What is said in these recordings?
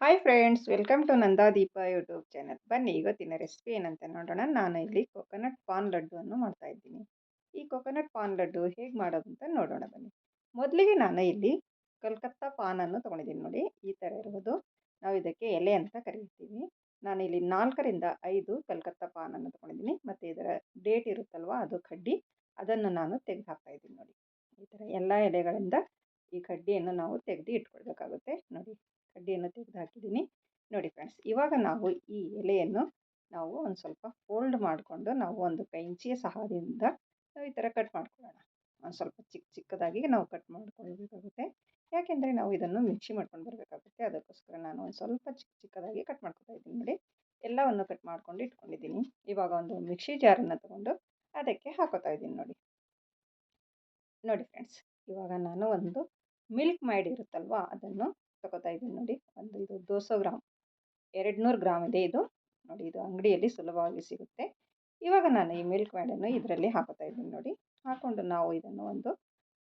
Hi friends welcome to Nandadeepa YouTube channel ಬನ್ನಿ ಇವತ್ತಿನ recipe ಏನಂತ ನೋಡೋಣ. ನಾನು ಇಲ್ಲಿ ಕೊಕೊನಟ್ ಪಾನ್ ಮಾಡ್ತಾ ಇದ್ದೀನಿ. ಈ ಕೊಕೊನಟ್ ಪಾನ್ ಲಡ್ಡು ಹೇಗೆ ಮಾಡೋದು ಅಂತ ನೋಡೋಣ ಬನ್ನಿ. ಮೊದಲಿಗೆ ನಾನು ಇಲ್ಲಿ ಕಲ್ಕತ್ತಾ ಪಾನನ್ನು ತೊಗೊಂಡಿದ್ದೀನಿ ನೋಡಿ. ಈ ಥರ ಇರುವುದು ನಾವು ಇದಕ್ಕೆ ಎಲೆ ಅಂತ ಕರೀತೀವಿ. ನಾನು ಇಲ್ಲಿ ನಾಲ್ಕರಿಂದ ಐದು ಕಲ್ಕತ್ತಾ ಪಾನನ್ನು ತೊಗೊಂಡಿದ್ದೀನಿ. ಮತ್ತು ಇದರ ಡೇಟ್ ಇರುತ್ತಲ್ವ, ಅದು ಕಡ್ಡಿ. ಅದನ್ನು ನಾನು ತೆಗೆದು ಹಾಕ್ತಾ ಇದ್ದೀನಿ ನೋಡಿ. ಈ ಥರ ಎಲ್ಲ ಎಲೆಗಳಿಂದ ಈ ಕಡ್ಡಿಯನ್ನು ನಾವು ತೆಗೆದು ಇಟ್ಕೊಳ್ಬೇಕಾಗುತ್ತೆ ನೋಡಿ. ಕಡ್ಡಿಯನ್ನು ತೆಗೆದು ಹಾಕಿದ್ದೀನಿ. ನೋಡಿ ಫ್ರೆಂಡ್ಸ್ ಇವಾಗ ನಾವು ಈ ಎಲೆಯನ್ನು ನಾವು ಒಂದು ಸ್ವಲ್ಪ ಫೋಲ್ಡ್ ಮಾಡಿಕೊಂಡು ನಾವು ಒಂದು ಕೈಂಚಿಯ ಸಹಾಯದಿಂದ ನಾವು ಈ ಥರ ಕಟ್ ಮಾಡ್ಕೊಳ್ಳೋಣ. ಒಂದು ಸ್ವಲ್ಪ ಚಿಕ್ಕ ಚಿಕ್ಕದಾಗಿ ನಾವು ಕಟ್ ಮಾಡ್ಕೊಳ್ಬೇಕಾಗುತ್ತೆ. ಯಾಕೆಂದರೆ ನಾವು ಇದನ್ನು ಮಿಕ್ಸಿ ಮಾಡ್ಕೊಂಡು ಬರಬೇಕಾಗುತ್ತೆ. ಅದಕ್ಕೋಸ್ಕರ ನಾನು ಒಂದು ಸ್ವಲ್ಪ ಚಿಕ್ಕ ಚಿಕ್ಕದಾಗಿ ಕಟ್ ಮಾಡ್ಕೊತಾ ಇದ್ದೀನಿ ನೋಡಿ. ಎಲ್ಲವನ್ನು ಕಟ್ ಮಾಡ್ಕೊಂಡು ಇಟ್ಕೊಂಡಿದ್ದೀನಿ. ಇವಾಗ ಒಂದು ಮಿಕ್ಸಿ ಜಾರನ್ನು ತಗೊಂಡು ಅದಕ್ಕೆ ಹಾಕೋತಾ ಇದ್ದೀನಿ ನೋಡಿ. ನೋಡಿ ಫ್ರೆಂಡ್ಸ್ ಇವಾಗ ನಾನು ಒಂದು ಮಿಲ್ಕ್ ಮಾಡಿರುತ್ತಲ್ವ ಅದನ್ನು ತಗೋತಾ ಇದ್ದೀನಿ ನೋಡಿ. ಒಂದು ಇದು ದೋಸೆ ಗ್ರಾಮ್. ಎರಡು ನೂರು ಗ್ರಾಮ್ ಇದೆ ಇದು. ನೋಡಿ, ಇದು ಅಂಗಡಿಯಲ್ಲಿ ಸುಲಭವಾಗಿ ಸಿಗುತ್ತೆ. ಇವಾಗ ನಾನು ಈ ಮಿಲ್ಕ್ ಮ್ಯಾಂಡನ್ನು ಇದರಲ್ಲಿ ಹಾಕೋತಾ ಇದ್ದೀನಿ ನೋಡಿ. ಹಾಕ್ಕೊಂಡು ನಾವು ಇದನ್ನು ಒಂದು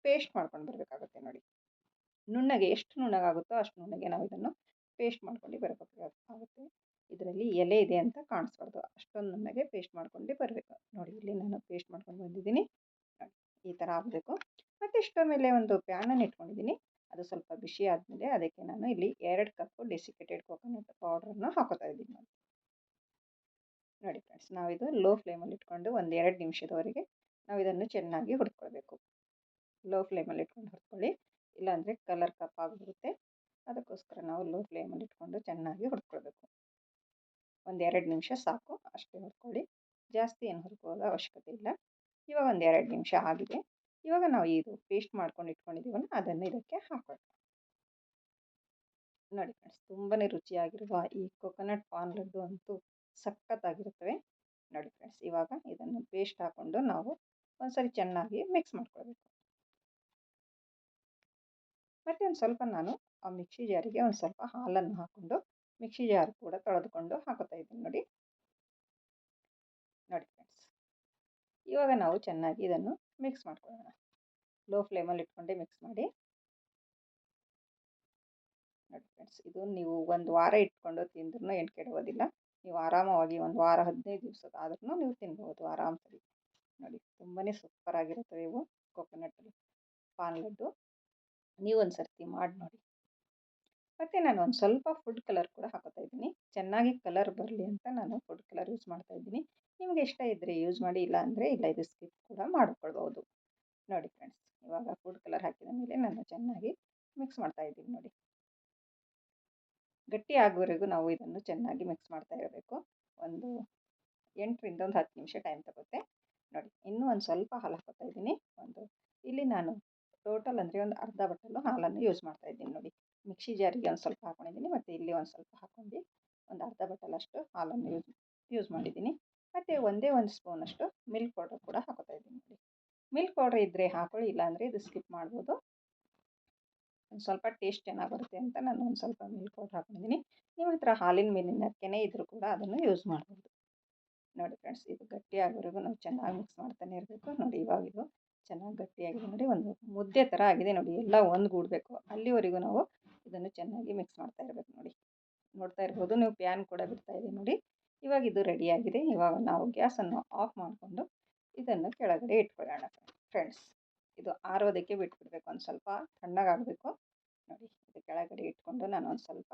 ಪೇಸ್ಟ್ ಮಾಡ್ಕೊಂಡು ಬರಬೇಕಾಗುತ್ತೆ ನೋಡಿ. ನುಣ್ಣಗೆ ಎಷ್ಟು ನುಣ್ಣಗಾಗುತ್ತೋ ಅಷ್ಟು ನುಣ್ಣಗೆ ನಾವು ಇದನ್ನು ಪೇಸ್ಟ್ ಮಾಡ್ಕೊಂಡು ಬರಬೇಕಾಗುತ್ತೆ. ಇದರಲ್ಲಿ ಎಲೆ ಇದೆ ಅಂತ ಕಾಣಿಸ್ಬಾರ್ದು. ಅಷ್ಟೊಂದು ನುಣ್ಣಗೆ ಪೇಸ್ಟ್ ಮಾಡ್ಕೊಂಡು ಬರಬೇಕು. ನೋಡಿ, ಇಲ್ಲಿ ನಾನು ಪೇಸ್ಟ್ ಮಾಡ್ಕೊಂಡು ಬಂದಿದ್ದೀನಿ. ಈ ಥರ ಆಗಬೇಕು. ಮತ್ತು ಸ್ಟವ್ ಮೇಲೆ ಒಂದು ಪ್ಯಾನನ್ನು ಇಟ್ಕೊಂಡಿದ್ದೀನಿ. ಅದು ಸ್ವಲ್ಪ ಬಿಸಿ ಆದಮೇಲೆ ಅದಕ್ಕೆ ನಾನು ಇಲ್ಲಿ ಎರಡು ಕಪ್ಪು ಡೆಸಿಕೇಟೆಡ್ ಕೊಕೊನಟ್ ಪೌಡ್ರನ್ನು ಹಾಕೋತಾ ಇದ್ದೀನಿ ನೋಡಿ. ನೋಡಿ ಫ್ರೆಂಡ್ಸ್ ನಾವಿದು ಲೋ ಫ್ಲೇಮಲ್ಲಿ ಇಟ್ಕೊಂಡು ಒಂದು ಎರಡು ನಿಮಿಷದವರೆಗೆ ನಾವು ಇದನ್ನು ಚೆನ್ನಾಗಿ ಹುಡ್ಕೊಳ್ಬೇಕು ಲೋ ಫ್ಲೇಮಲ್ಲಿ ಇಟ್ಕೊಂಡು ಹುಡ್ಕೊಳ್ಳಿ ಇಲ್ಲಾಂದರೆ ಕಲರ್ ಕಪ್ಪಾಗಿಬಿಡುತ್ತೆ ಅದಕ್ಕೋಸ್ಕರ ನಾವು ಲೋ ಫ್ಲೇಮಲ್ಲಿ ಇಟ್ಕೊಂಡು ಚೆನ್ನಾಗಿ ಹುಡ್ಕೊಳ್ಬೇಕು ಒಂದು ಎರಡು ನಿಮಿಷ ಸಾಕು, ಅಷ್ಟೇ ಹುಡ್ಕೊಳ್ಳಿ ಜಾಸ್ತಿ ಏನು ಹುರ್ಕೊಳ್ಳೋ ಅವಶ್ಯಕತೆ ಇಲ್ಲ. ಇವಾಗ ಒಂದು ಎರಡು ನಿಮಿಷ ಆಗಿದೆ. ಇವಾಗ ನಾವು ಇದು ಪೇಸ್ಟ್ ಮಾಡ್ಕೊಂಡು ಇಟ್ಕೊಂಡಿದ್ದೀವಲ್ಲ, ಅದನ್ನು ಇದಕ್ಕೆ ಹಾಕೋಣ ನೋಡಿ ಫ್ರೆಂಡ್ಸ್ ತುಂಬಾ ರುಚಿಯಾಗಿರುವ ಈ ಕೊಕೊನಟ್ ಪಾನ್ ಲಡ್ಡು ಅಂತೂ ಸಖತ್ತಾಗಿರುತ್ತವೆ. ನೋಡಿ ಫ್ರೆಂಡ್ಸ್ ಇವಾಗ ಇದನ್ನು ಪೇಸ್ಟ್ ಹಾಕ್ಕೊಂಡು ನಾವು ಒಂದ್ಸರಿ ಚೆನ್ನಾಗಿ ಮಿಕ್ಸ್ ಮಾಡ್ಕೊಳ್ಬೇಕು. ಮತ್ತು ಒಂದು ಸ್ವಲ್ಪ ನಾನು ಆ ಮಿಕ್ಸಿ ಜಾರಿಗೆ ಒಂದು ಸ್ವಲ್ಪ ಹಾಲನ್ನು ಹಾಕ್ಕೊಂಡು, ಮಿಕ್ಸಿ ಜಾರ್ ಕೂಡ ತೊಳೆದುಕೊಂಡು ಹಾಕೋತಾ ಇದ್ದೀನಿ ನೋಡಿ. ನೋಡಿ ಫ್ರೆಂಡ್ಸ್ ಇವಾಗ ನಾವು ಚೆನ್ನಾಗಿ ಇದನ್ನು ಮಿಕ್ಸ್ ಮಾಡ್ಕೊಳ್ಳೋಣ. ಲೋ ಫ್ಲೇಮಲ್ಲಿ ಇಟ್ಕೊಂಡೆ ಮಿಕ್ಸ್ ಮಾಡಿ. ನೋಡಿ ಫ್ರೆಂಡ್ಸ್ ಇದು ನೀವು ಒಂದು ವಾರ ಇಟ್ಕೊಂಡು ತಿಂದ್ರೂ ಏನು ಕೆಡೋದಿಲ್ಲ ನೀವು ಆರಾಮವಾಗಿ ಒಂದು ವಾರ, ಹದಿನೈದು ದಿವಸದ ಆದ್ರೂ ನೀವು ತಿನ್ಬೋದು ಆರಾಮ್ಸರಿ. ನೋಡಿ ತುಂಬಾ ಸೂಪರ್ ಆಗಿರುತ್ತೆ ಇವು ಕೊಕೊನಟ್ ಪಾನ್ ಲಡ್ಡು. ನೀವು ಒಂದು ಸರ್ತಿ ಮಾಡಿ ನೋಡಿ. ಮತ್ತು ನಾನು ಒಂದು ಸ್ವಲ್ಪ ಫುಡ್ ಕಲರ್ ಕೂಡ ಹಾಕೋತಾ ಇದ್ದೀನಿ. ಚೆನ್ನಾಗಿ ಕಲರ್ ಬರಲಿ ಅಂತ ನಾನು ಫುಡ್ ಕಲರ್ ಯೂಸ್ ಮಾಡ್ತಾ ಇದ್ದೀನಿ. ನಿಮಗೆ ಇಷ್ಟ ಇದ್ದರೆ ಯೂಸ್ ಮಾಡಿ, ಇಲ್ಲ ಅಂದರೆ ಇಲ್ಲ, ಇದು ಸ್ಕಿಪ್ ಕೂಡ ಮಾಡ್ಕೊಳ್ಬೋದು ನೋಡಿ ಫ್ರೆಂಡ್ಸ್ ಇವಾಗ ಫುಡ್ ಕಲರ್ ಹಾಕಿದ ಮೇಲೆ ನಾನು ಚೆನ್ನಾಗಿ ಮಿಕ್ಸ್ ಮಾಡ್ತಾ ಇದ್ದೀನಿ ನೋಡಿ. ಗಟ್ಟಿ ಆಗುವವರೆಗೂ ನಾವು ಇದನ್ನು ಚೆನ್ನಾಗಿ ಮಿಕ್ಸ್ ಮಾಡ್ತಾ ಇರಬೇಕು. ಒಂದು ಎಂಟರಿಂದ ಒಂದು ಹತ್ತು ನಿಮಿಷ ಟೈಮ್ ತಗುತ್ತೆ ನೋಡಿ, ಇನ್ನೂ ಒಂದು ಸ್ವಲ್ಪ ಹಾಲು ಹಾಕೋತಾ ಇದ್ದೀನಿ. ಒಂದು, ಇಲ್ಲಿ ನಾನು ಟೋಟಲ್ ಅಂದರೆ ಒಂದು ಅರ್ಧ ಬಟ್ಟಲು ಹಾಲನ್ನು ಯೂಸ್ ಮಾಡ್ತಾ ಇದ್ದೀನಿ ನೋಡಿ. ಮಿಕ್ಸಿ ಜಾರಿಗೆ ಒಂದು ಸ್ವಲ್ಪ ಹಾಕೊಂಡಿದ್ದೀನಿ, ಮತ್ತು ಇಲ್ಲಿ ಒಂದು ಸ್ವಲ್ಪ ಹಾಕೊಂಡು ಒಂದು ಅರ್ಧ ಬಟ್ಟಲಷ್ಟು ಹಾಲನ್ನು ಯೂಸ್ ಯೂಸ್ ಮಾಡಿದ್ದೀನಿ. ಮತ್ತು ಒಂದೇ ಒಂದು ಸ್ಪೂನಷ್ಟು ಮಿಲ್ಕ್ ಪೌಡರ್ ಕೂಡ ಹಾಕೋತಾ ಇದ್ದೀನಿ ನೋಡಿ. ಮಿಲ್ಕ್ ಪೌಡ್ರ್ ಇದ್ದರೆ ಹಾಕೊಳ್ಳಿ, ಇಲ್ಲಾಂದರೆ ಇದು ಸ್ಕಿಪ್ ಮಾಡ್ಬೋದು. ಒಂದು ಸ್ವಲ್ಪ ಟೇಸ್ಟ್ ಚೆನ್ನಾಗಿ ಬರುತ್ತೆ ಅಂತ ನಾನು ಒಂದು ಸ್ವಲ್ಪ ಮಿಲ್ಕ್ ಪೌಡ್ರ್ ಹಾಕೊಂಡಿದ್ದೀನಿ. ನಿಮ್ಮ ಹತ್ರ ಹಾಲಿನ ಮೇಲಿನ ಕೆನೆ ಇದ್ದರೂ ಕೂಡ ಅದನ್ನು ಯೂಸ್ ಮಾಡ್ಬೋದು. ನೋಡಿ ಫ್ರೆಂಡ್ಸ್ ಇದು ಗಟ್ಟಿಯಾಗೋವರೆಗೂ ನಾವು ಚೆನ್ನಾಗಿ ಮಿಕ್ಸ್ ಮಾಡ್ತಾನೆ ಇರಬೇಕು. ನೋಡಿ ಇವಾಗ ಇದು ಚೆನ್ನಾಗಿ ಗಟ್ಟಿಯಾಗಿದೆ ನೋಡಿ. ಒಂದು ಮುದ್ದೆ ಥರ ಆಗಿದೆ ನೋಡಿ. ಎಲ್ಲ ಒಂದುಗೂಡಬೇಕು. ಅಲ್ಲಿವರೆಗೂ ನಾವು ಇದನ್ನು ಚೆನ್ನಾಗಿ ಮಿಕ್ಸ್ ಮಾಡ್ತಾ ಇರಬೇಕು ನೋಡಿ. ನೋಡ್ತಾ ಇರ್ಬೋದು. ನೀವು ಪ್ಯಾನ್ ಕೂಡ ಬಿಡ್ತಾ ಇದೆ ನೋಡಿ. ಇವಾಗ ಇದು ರೆಡಿಯಾಗಿದೆ ಇವಾಗ ನಾವು ಗ್ಯಾಸನ್ನು ಆಫ್ ಮಾಡಿಕೊಂಡು ಇದನ್ನು ಕೆಳಗಡೆ ಇಟ್ಕೊಳ್ಳೋಣ ಫ್ರೆಂಡ್ಸ್ ಇದು ಆರೋದಕ್ಕೆ ಬಿಟ್ಬಿಡ್ಬೇಕು. ಒಂದು ಸ್ವಲ್ಪ ತಣ್ಣಗಾಗಬೇಕು. ನೋಡಿ, ಇದು ಕೆಳಗಡೆ ಇಟ್ಕೊಂಡು ನಾನು ಒಂದು ಸ್ವಲ್ಪ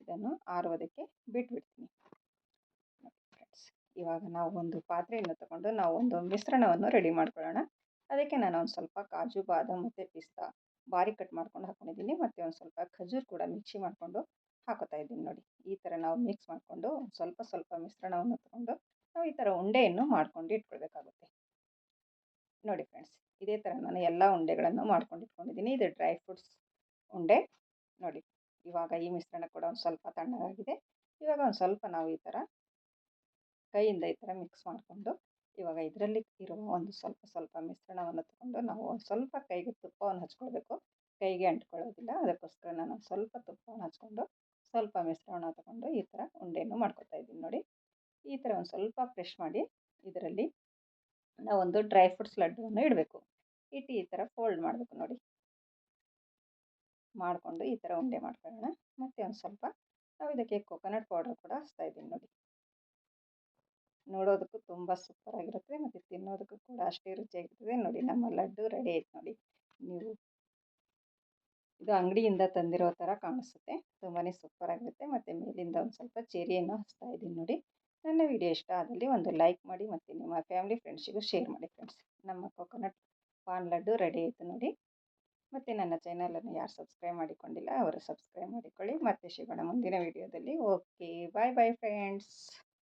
ಇದನ್ನು ಆರೋದಕ್ಕೆ ಬಿಟ್ಬಿಡ್ತೀನಿ. ಫ್ರೆಂಡ್ಸ್ ಇವಾಗ ನಾವು ಒಂದು ಪಾತ್ರೆಯನ್ನು ತಗೊಂಡು ನಾವು ಒಂದು ಮಿಶ್ರಣವನ್ನು ರೆಡಿ ಮಾಡ್ಕೊಳ್ಳೋಣ. ಅದಕ್ಕೆ ನಾನು ಒಂದು ಸ್ವಲ್ಪ ಕಾಜು, ಬಾದಾಮ್ ಮತ್ತು ಪಿಸ್ತಾ ಬಾರಿ ಕಟ್ ಮಾಡ್ಕೊಂಡು ಹಾಕೊಂಡಿದ್ದೀನಿ. ಮತ್ತು ಒಂದು ಸ್ವಲ್ಪ ಖಜೂರ್ ಕೂಡ ಮಿಕ್ಸಿ ಮಾಡಿಕೊಂಡು ಹಾಕೋತಾ ಇದ್ದೀನಿ ನೋಡಿ. ಈ ಥರ ನಾವು ಮಿಕ್ಸ್ ಮಾಡಿಕೊಂಡು ಸ್ವಲ್ಪ ಸ್ವಲ್ಪ ಮಿಶ್ರಣವನ್ನು ತಗೊಂಡು ನಾವು ಈ ಥರ ಉಂಡೆಯನ್ನು ಮಾಡ್ಕೊಂಡು ಇಟ್ಕೊಳ್ಬೇಕಾಗುತ್ತೆ. ನೋಡಿ ಫ್ರೆಂಡ್ಸ್ ಇದೇ ಥರ ನಾನು ಎಲ್ಲ ಉಂಡೆಗಳನ್ನು ಮಾಡ್ಕೊಂಡು ಇಟ್ಕೊಂಡಿದ್ದೀನಿ. ಇದು ಡ್ರೈ ಫ್ರೂಟ್ಸ್ ಉಂಡೆ. ನೋಡಿ, ಇವಾಗ ಈ ಮಿಶ್ರಣ ಕೂಡ ಒಂದು ಸ್ವಲ್ಪ ತಣ್ಣಗಾಗಿದೆ. ಇವಾಗ ಒಂದು ಸ್ವಲ್ಪ ನಾವು ಈ ಥರ ಕೈಯಿಂದ ಈ ಥರ ಮಿಕ್ಸ್ ಮಾಡಿಕೊಂಡು ಇವಾಗ ಇದರಲ್ಲಿ ಇರುವ ಒಂದು ಸ್ವಲ್ಪ ಸ್ವಲ್ಪ ಮಿಶ್ರಣವನ್ನು ತಗೊಂಡು ನಾವು ಒಂದು ಸ್ವಲ್ಪ ಕೈಗೆ ತುಪ್ಪವನ್ನು ಹಚ್ಕೊಳ್ಬೇಕು. ಕೈಗೆ ಅಂಟ್ಕೊಳ್ಳೋದಿಲ್ಲ. ಅದಕ್ಕೋಸ್ಕರ ನಾನು ಸ್ವಲ್ಪ ತುಪ್ಪವನ್ನು ಹಚ್ಕೊಂಡು ಸ್ವಲ್ಪ ಮಿಶ್ರಣ ತಗೊಂಡು ಈ ಥರ ಉಂಡೆಯನ್ನು ಮಾಡ್ಕೊತಾ ಇದ್ದೀನಿ ನೋಡಿ. ಈ ಥರ ಒಂದು ಸ್ವಲ್ಪ ಫ್ರೆಶ್ ಮಾಡಿ ಇದರಲ್ಲಿ ನಾವೊಂದು ಡ್ರೈ ಫ್ರೂಟ್ಸ್ ಲಡ್ಡುವನ್ನು ಇಡಬೇಕು. ಇಟ್ಟು ಈ ಥರ ಫೋಲ್ಡ್ ಮಾಡಬೇಕು ನೋಡಿ. ಮಾಡಿಕೊಂಡು ಈ ಥರ ಉಂಡೆ ಮಾಡ್ಕೊಳ್ಳೋಣ. ಮತ್ತು ಒಂದು ಸ್ವಲ್ಪ ನಾವು ಇದಕ್ಕೆ ಕೊಕೊನಟ್ ಪೌಡರ್ ಕೂಡ ಹಚ್ತಾ ಇದ್ದೀನಿ ನೋಡಿ. ನೋಡೋದಕ್ಕೂ ತುಂಬ ಸೂಪರಾಗಿರುತ್ತೆ ಮತ್ತು ತಿನ್ನೋದಕ್ಕೂ ಕೂಡ ಅಷ್ಟೇ ರುಚಿಯಾಗಿರ್ತದೆ ನೋಡಿ. ನಮ್ಮ ಲಡ್ಡು ರೆಡಿ ಆಯ್ತು ನೋಡಿ. ನೀವು ಇದು ಅಂಗಡಿಯಿಂದ ತಂದಿರೋ ಥರ ಕಾಣಿಸುತ್ತೆ. ತುಂಬಾ ಸೂಪರಾಗಿರುತ್ತೆ ಮತ್ತು ಮೇಲಿಂದ ಒಂದು ಸ್ವಲ್ಪ ಚೆರಿಯನ್ನು ಹಚ್ತಾ ಇದ್ದೀನಿ ನೋಡಿ. ನನ್ನ ವಿಡಿಯೋ ಇಷ್ಟ ಆದಲ್ಲಿ ಒಂದು ಲೈಕ್ ಮಾಡಿ ಮತ್ತು ನಿಮ್ಮ ಫ್ಯಾಮಿಲಿ ಫ್ರೆಂಡ್ಸಿಗೂ ಶೇರ್ ಮಾಡಿ ಫ್ರೆಂಡ್ಸ್. ನಮ್ಮ ಕೊಕೊನಟ್ ಪಾನ್ ಲಡ್ಡು ರೆಡಿ ಆಯಿತು ನೋಡಿ. ಮತ್ತು ನನ್ನ ಚಾನಲನ್ನು ಯಾರು ಸಬ್ಸ್ಕ್ರೈಬ್ ಮಾಡಿಕೊಂಡಿಲ್ಲ, ಅವರು ಸಬ್ಸ್ಕ್ರೈಬ್ ಮಾಡಿಕೊಳ್ಳಿ. ಮತ್ತೆ ಸಿಗೋಣ ಮುಂದಿನ ವಿಡಿಯೋದಲ್ಲಿ. Okay, bye bye friends.